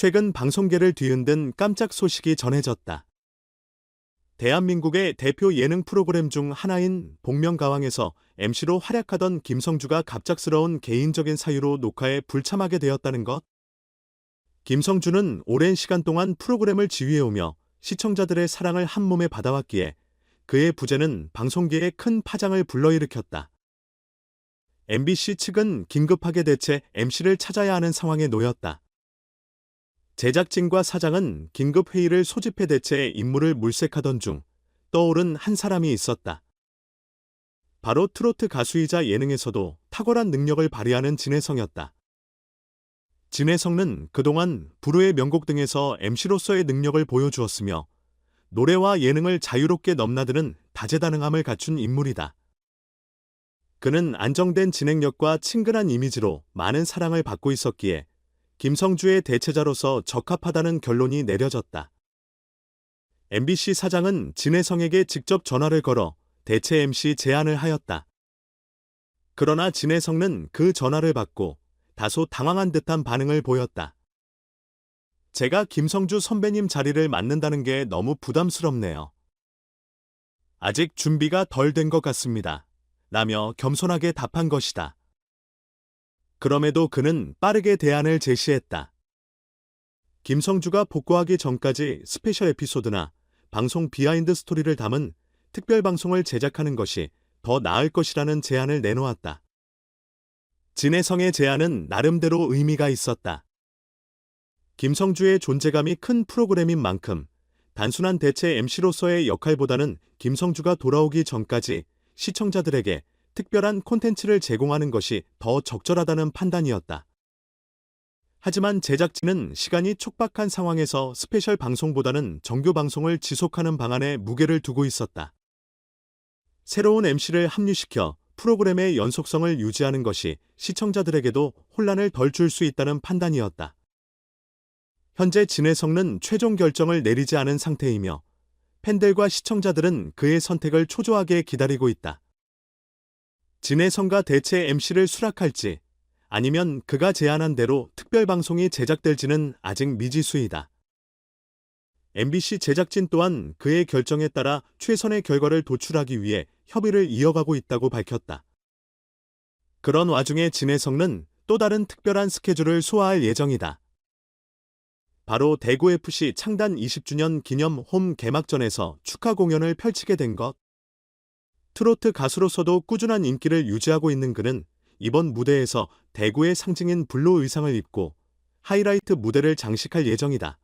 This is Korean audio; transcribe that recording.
최근 방송계를 뒤흔든 깜짝 소식이 전해졌다. 대한민국의 대표 예능 프로그램 중 하나인 복면가왕에서 MC로 활약하던 김성주가 갑작스러운 개인적인 사유로 녹화에 불참하게 되었다는 것. 김성주는 오랜 시간 동안 프로그램을 지휘해오며 시청자들의 사랑을 한 몸에 받아왔기에 그의 부재는 방송계에 큰 파장을 불러일으켰다. MBC 측은 긴급하게 대체 MC를 찾아야 하는 상황에 놓였다. 제작진과 사장은 긴급 회의를 소집해 대체 임무를 물색하던 중 떠오른 한 사람이 있었다. 바로 트로트 가수이자 예능에서도 탁월한 능력을 발휘하는 진혜성이었다. 진혜성은 그동안 부르의 명곡 등에서 MC로서의 능력을 보여주었으며 노래와 예능을 자유롭게 넘나드는 다재다능함을 갖춘 인물이다. 그는 안정된 진행력과 친근한 이미지로 많은 사랑을 받고 있었기에 김성주의 대체자로서 적합하다는 결론이 내려졌다. MBC 사장은 진혜성에게 직접 전화를 걸어 대체 MC 제안을 하였다. 그러나 진혜성은 그 전화를 받고 다소 당황한 듯한 반응을 보였다. 제가 김성주 선배님 자리를 맡는다는 게 너무 부담스럽네요. 아직 준비가 덜 된 것 같습니다. 라며 겸손하게 답한 것이다. 그럼에도 그는 빠르게 대안을 제시했다. 김성주가 복구하기 전까지 스페셜 에피소드나 방송 비하인드 스토리를 담은 특별 방송을 제작하는 것이 더 나을 것이라는 제안을 내놓았다. 진혜성의 제안은 나름대로 의미가 있었다. 김성주의 존재감이 큰 프로그램인 만큼 단순한 대체 MC로서의 역할보다는 김성주가 돌아오기 전까지 시청자들에게 특별한 콘텐츠를 제공하는 것이 더 적절하다는 판단이었다. 하지만 제작진은 시간이 촉박한 상황에서 스페셜 방송보다는 정규 방송을 지속하는 방안에 무게를 두고 있었다. 새로운 MC를 합류시켜 프로그램의 연속성을 유지하는 것이 시청자들에게도 혼란을 덜 줄 수 있다는 판단이었다. 현재 진혜성은 최종 결정을 내리지 않은 상태이며 팬들과 시청자들은 그의 선택을 초조하게 기다리고 있다. 진혜성과 대체 MC를 수락할지 아니면 그가 제안한 대로 특별 방송이 제작될지는 아직 미지수이다. MBC 제작진 또한 그의 결정에 따라 최선의 결과를 도출하기 위해 협의를 이어가고 있다고 밝혔다. 그런 와중에 진혜성은 또 다른 특별한 스케줄을 소화할 예정이다. 바로 대구FC 창단 20주년 기념 홈 개막전에서 축하 공연을 펼치게 된 것. 트로트 가수로서도 꾸준한 인기를 유지하고 있는 그는 이번 무대에서 대구의 상징인 블루 의상을 입고 하이라이트 무대를 장식할 예정이다.